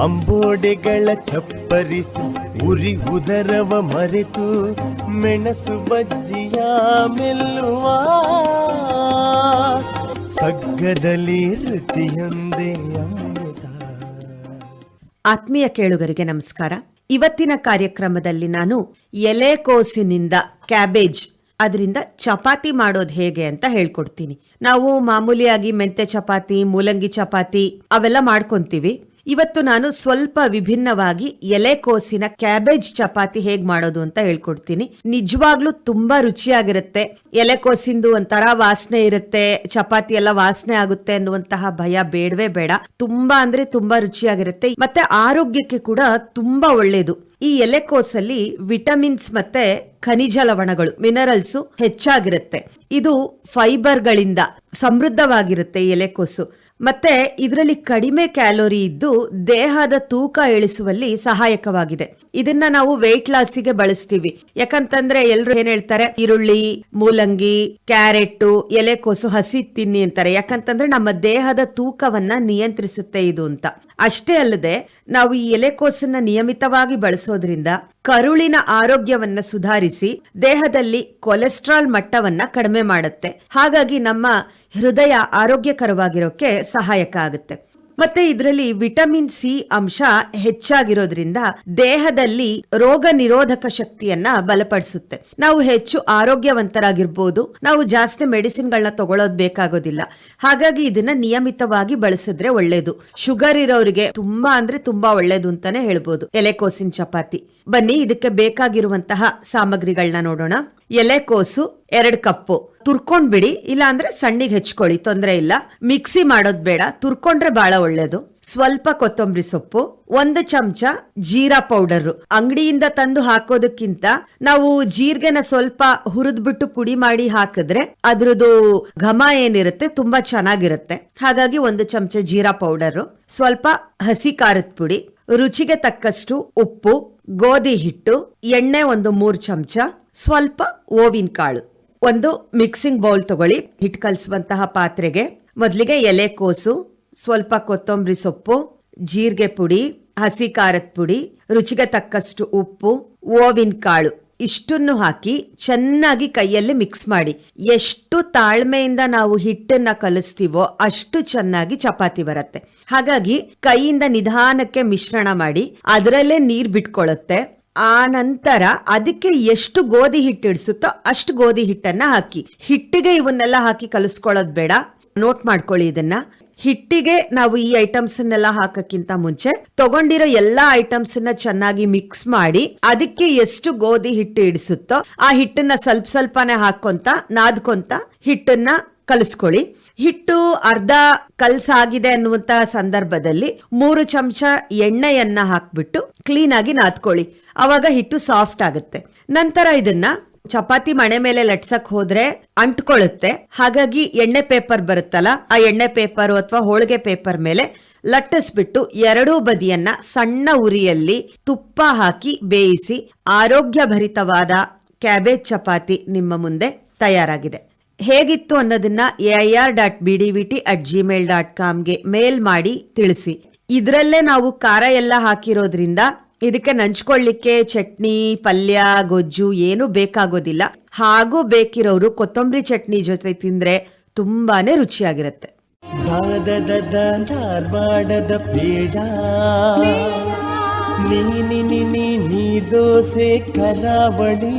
ಅಂಬೋಡೆಗಳ ಚಪ್ಪರಿಸಿ ಉರಿ ಉದರವ ಮರೆತು ಮೆಣಸು ಬಜ್ಜಿಯ ಮೆಲ್ಲುವ ಸಗ್ಗದಲ್ಲಿ ರುಚಿಯೊಂದೇ ಅಮೃತ. ಆತ್ಮೀಯ ಕೇಳುಗರಿಗೆ ನಮಸ್ಕಾರ. ಇವತ್ತಿನ ಕಾರ್ಯಕ್ರಮದಲ್ಲಿ ನಾನು ಎಲೆಕೋಸಿನಿಂದ ಕ್ಯಾಬೇಜ್, ಅದರಿಂದ ಚಪಾತಿ ಮಾಡೋದು ಹೇಗೆ ಅಂತ ಹೇಳ್ಕೊಡ್ತೀನಿ. ನಾವು ಮಾಮೂಲಿಯಾಗಿ ಮೆಂತೆ ಚಪಾತಿ, ಮೂಲಂಗಿ ಚಪಾತಿ ಅವೆಲ್ಲ ಮಾಡ್ಕೊಂತೀವಿ. ಇವತ್ತು ನಾನು ಸ್ವಲ್ಪ ವಿಭಿನ್ನವಾಗಿ ಎಲೆಕೋಸಿನ ಕ್ಯಾಬೇಜ್ ಚಪಾತಿ ಹೇಗ್ ಮಾಡೋದು ಅಂತ ಹೇಳ್ಕೊಡ್ತೀನಿ. ನಿಜವಾಗ್ಲೂ ತುಂಬಾ ರುಚಿಯಾಗಿರುತ್ತೆ. ಎಲೆಕೋಸಿಂದು ಒಂಥರ ವಾಸನೆ ಇರುತ್ತೆ. ಚಪಾತಿ ಎಲ್ಲ ವಾಸನೆ ಆಗುತ್ತೆ ಅನ್ನುವಂತಹ ಭಯ ಬೇಡವೇ ಬೇಡ. ತುಂಬಾ ಅಂದ್ರೆ ತುಂಬಾ ರುಚಿಯಾಗಿರುತ್ತೆ. ಮತ್ತೆ ಆರೋಗ್ಯಕ್ಕೆ ಕೂಡ ತುಂಬಾ ಒಳ್ಳೇದು. ಈ ಎಲೆಕೋಸಲ್ಲಿ ವಿಟಮಿನ್ಸ್ ಮತ್ತೆ ಖನಿಜ ಲವಣಗಳು, ಮಿನರಲ್ಸ್ ಹೆಚ್ಚಾಗಿರುತ್ತೆ. ಇದು ಫೈಬರ್ಗಳಿಂದ ಸಮೃದ್ಧವಾಗಿರುತ್ತೆ ಈ ಎಲೆಕೋಸು ಮತ್ತೆ ಇದರಲ್ಲಿ ಕಡಿಮೆ ಕ್ಯಾಲೋರಿ ಇದ್ದು ದೇಹದ ತೂಕ ಇಳಿಸುವಲ್ಲಿ ಸಹಾಯಕವಾಗಿದೆ. ಇದನ್ನ ನಾವು ವೆಯ್ಟ್ ಲಾಸಿಗೆ ಬಳಸ್ತೀವಿ. ಯಾಕಂತಂದ್ರೆ ಎಲ್ರು ಏನ್ ಹೇಳ್ತಾರೆ? ಈರುಳ್ಳಿ, ಮೂಲಂಗಿ ಕ್ಯಾರೆಟ್ ಎಲೆಕೋಸು ಹಸಿ ತಿನ್ನಿ ಅಂತಾರೆ. ಯಾಕಂತಂದ್ರೆ ನಮ್ಮ ದೇಹದ ತೂಕವನ್ನ ನಿಯಂತ್ರಿಸುತ್ತೆ ಇದು ಅಂತ. ಅಷ್ಟೇ ಅಲ್ಲದೆ ನಾವು ಈ ಎಲೆಕೋಸನ್ನ ನಿಯಮಿತವಾಗಿ ಬಳಸೋದ್ರಿಂದ ಕರುಳಿನ ಆರೋಗ್ಯವನ್ನ ಸುಧಾರಿಸಿ ದೇಹದಲ್ಲಿ ಕೊಲೆಸ್ಟ್ರಾಲ್ ಮಟ್ಟವನ್ನ ಕಡಿಮೆ ಮಾಡುತ್ತೆ. ಹಾಗಾಗಿ ನಮ್ಮ ಹೃದಯ ಆರೋಗ್ಯಕರವಾಗಿರೋಕೆ ಸಹಾಯಕ ಆಗುತ್ತೆ. ಮತ್ತೆ ಇದರಲ್ಲಿ ವಿಟಮಿನ್ ಸಿ ಅಂಶ ಹೆಚ್ಚಾಗಿರೋದ್ರಿಂದ ದೇಹದಲ್ಲಿ ರೋಗ ನಿರೋಧಕ ಶಕ್ತಿಯನ್ನ ಬಲಪಡಿಸುತ್ತೆ. ನಾವು ಹೆಚ್ಚು ಆರೋಗ್ಯವಂತರಾಗಿರ್ಬೋದು. ನಾವು ಜಾಸ್ತಿ ಮೆಡಿಸಿನ್ ಮೆಡಿಸಿನ್ಗಳನ್ನ ತಗೊಳ್ಳೋದು ಬೇಕಾಗೋದಿಲ್ಲ. ಹಾಗಾಗಿ ಇದನ್ನ ನಿಯಮಿತವಾಗಿ ಬಳಸಿದ್ರೆ ಒಳ್ಳೇದು. ಶುಗರ್ ಇರೋರಿಗೆ ತುಂಬಾ ಅಂದ್ರೆ ತುಂಬಾ ಒಳ್ಳೇದು ಅಂತಾನೆ ಹೇಳ್ಬೋದು. ಎಲೆಕೋಸಿನ್ ಚಪಾತಿ. ಬನ್ನಿ, ಇದಕ್ಕೆ ಬೇಕಾಗಿರುವಂತಹ ಸಾಮಗ್ರಿಗಳನ್ನ ನೋಡೋಣ. ಎಲೆಕೋಸು ಎರಡ್ ಕಪ್ಪು. ತುರ್ಕೊಂಡ್ ಬಿಡಿ ಇಲ್ಲ ಅಂದ್ರೆ ಸಣ್ಣಿಗೆ ಹೆಚ್ಕೊಳ್ಳಿ, ತೊಂದ್ರೆ ಇಲ್ಲ. ಮಿಕ್ಸಿ ಮಾಡೋದ್ ಬೇಡ, ತುರ್ಕೊಂಡ್ರೆ ಬಹಳ ಒಳ್ಳೇದು. ಸ್ವಲ್ಪ ಕೊತ್ತಂಬರಿ ಸೊಪ್ಪು, ಒಂದು ಚಮಚ ಜೀರಾ ಪೌಡರ್. ಅಂಗಡಿಯಿಂದ ತಂದು ಹಾಕೋದಕ್ಕಿಂತ ನಾವು ಜೀರಿಗೆನ ಸ್ವಲ್ಪ ಹುರಿದ್ಬಿಟ್ಟು ಪುಡಿ ಮಾಡಿ ಹಾಕಿದ್ರೆ ಅದ್ರದ್ದು ಘಮ ಏನಿರುತ್ತೆ, ತುಂಬಾ ಚೆನ್ನಾಗಿರುತ್ತೆ. ಹಾಗಾಗಿ ಒಂದು ಚಮಚ ಜೀರಾ ಪೌಡರ್, ಸ್ವಲ್ಪ ಹಸಿ ಖಾರದ ಪುಡಿ, ರುಚಿಗೆ ತಕ್ಕಷ್ಟು ಉಪ್ಪು, ಗೋಧಿ ಹಿಟ್ಟು, ಎಣ್ಣೆ ಒಂದು ಮೂರ್ ಚಮಚ ಸ್ವಲ್ಪ ಓವಿನ ಕಾಳು. ಒಂದು ಮಿಕ್ಸಿಂಗ್ ಬೌಲ್ ತಗೊಳ್ಳಿ. ಹಿಟ್ಟು ಕಲಿಸುವಂತಹ ಪಾತ್ರೆಗೆ. ಮೊದಲಿಗೆ ಎಲೆಕೋಸು ಸ್ವಲ್ಪ ಕೊತ್ತಂಬರಿ ಸೊಪ್ಪು, ಜೀರಿಗೆ ಪುಡಿ, ಹಸಿ ಖಾರದ ಪುಡಿ, ರುಚಿಗೆ ತಕ್ಕಷ್ಟು ಉಪ್ಪು, ಓವಿನ ಕಾಳು. ಇಷ್ಟನ್ನು ಹಾಕಿ ಚೆನ್ನಾಗಿ ಕೈಯಲ್ಲಿ ಮಿಕ್ಸ್ ಮಾಡಿ. ಎಷ್ಟು ತಾಳ್ಮೆಯಿಂದ ನಾವು ಹಿಟ್ಟನ್ನ ಕಲಿಸ್ತೀವೋ ಅಷ್ಟು ಚೆನ್ನಾಗಿ ಚಪಾತಿ ಬರುತ್ತೆ. ಹಾಗಾಗಿ ಕೈಯಿಂದ ನಿಧಾನಕ್ಕೆ ಮಿಶ್ರಣ ಮಾಡಿ, ಅದರಲ್ಲೇ ನೀರ್ ಬಿಟ್ಕೊಳ್ಳುತ್ತೆ ಆ ನಂತರ ಅದಕ್ಕೆ ಎಷ್ಟು ಗೋಧಿ ಹಿಟ್ಟು ಇಡಿಸುತ್ತೋ ಅಷ್ಟು ಗೋಧಿ ಹಿಟ್ಟನ್ನ ಹಾಕಿ. ಹಿಟ್ಟಿಗೆ ಇವನ್ನೆಲ್ಲ ಹಾಕಿ ಕಲಿಸ್ಕೊಳ್ಳೋದು ಬೇಡ. ನೋಟ್ ಮಾಡ್ಕೊಳ್ಳಿ ಇದನ್ನ. ಹಿಟ್ಟಿಗೆ ನಾವು ಈ ಐಟಮ್ಸ್ ಅನ್ನೆಲ್ಲ ಹಾಕಕ್ಕಿಂತ ಮುಂಚೆ ತಗೊಂಡಿರೋ ಎಲ್ಲಾ ಐಟಮ್ಸ್ ಅನ್ನ ಚೆನ್ನಾಗಿ ಮಿಕ್ಸ್ ಮಾಡಿ ಅದಕ್ಕೆ ಎಷ್ಟು ಗೋಧಿ ಹಿಟ್ಟು ಇಡಿಸುತ್ತೋ ಆ ಹಿಟ್ಟನ್ನ ಸ್ವಲ್ಪ ಸ್ವಲ್ಪನೇ ಹಾಕೊಂತ ನಾದ್ಕೊಂತ ಹಿಟ್ಟನ್ನ ಕಲಿಸ್ಕೊಳ್ಳಿ. ಹಿಟ್ಟು ಅರ್ಧ ಕಲ್ಸಾಗಿದೆ ಅನ್ನುವಂತಹ ಸಂದರ್ಭದಲ್ಲಿ ಮೂರು ಚಮಚ ಎಣ್ಣೆಯನ್ನ ಹಾಕ್ಬಿಟ್ಟು ಕ್ಲೀನ್ ಆಗಿ ನಾದ್ಕೊಳ್ಳಿ. ಅವಾಗ ಹಿಟ್ಟು ಸಾಫ್ಟ್ ಆಗುತ್ತೆ. ನಂತರ ಇದನ್ನ ಚಪಾತಿ ಮಣೆ ಮೇಲೆ ಲಟ್ಸಕ್ ಹೋದ್ರೆ ಅಂಟ್ಕೊಳ್ಳುತ್ತೆ ಹಾಗಾಗಿ ಎಣ್ಣೆ ಪೇಪರ್ ಬರುತ್ತಲ್ಲ, ಆ ಎಣ್ಣೆ ಪೇಪರ್ ಅಥವಾ ಹೋಳಿಗೆ ಪೇಪರ್ ಮೇಲೆ ಲಟ್ಟಿಸ್ಬಿಟ್ಟು ಎರಡೂ ಬದಿಯನ್ನ ಸಣ್ಣ ಉರಿಯಲ್ಲಿ ತುಪ್ಪ ಹಾಕಿ ಬೇಯಿಸಿ ಆರೋಗ್ಯ ಭರಿತವಾದ ಕ್ಯಾಬೇಜ್ ಚಪಾತಿ ನಿಮ್ಮ ಮುಂದೆ ತಯಾರಾಗಿದೆ. ಹೇಗಿತ್ತು ಅನ್ನೋದನ್ನ A R dot B D V T at Gmail dot ಕಾಮ್ಗೆ mail ಮಾಡಿ ತಿಳಿಸಿ. ಇದರಲ್ಲೇ ನಾವು ಖಾರ ಎಲ್ಲ ಹಾಕಿರೋದ್ರಿಂದ ಇದಕ್ಕೆ ನಂಚ್ಕೊಳ್ಳಿಕ್ಕೆ ಚಟ್ನಿ, ಪಲ್ಯ, ಗೊಜ್ಜು ಏನು ಬೇಕಾಗೋದಿಲ್ಲ. ಹಾಗೂ ಬೇಕಿರೋರು ಕೊತ್ತಂಬರಿ ಚಟ್ನಿ ಜೊತೆ ತಿಂದ್ರೆ ತುಂಬಾನೇ ರುಚಿಯಾಗಿರುತ್ತೆ. ನೀ ದೋಸೆ ಕರಾವಳಿ.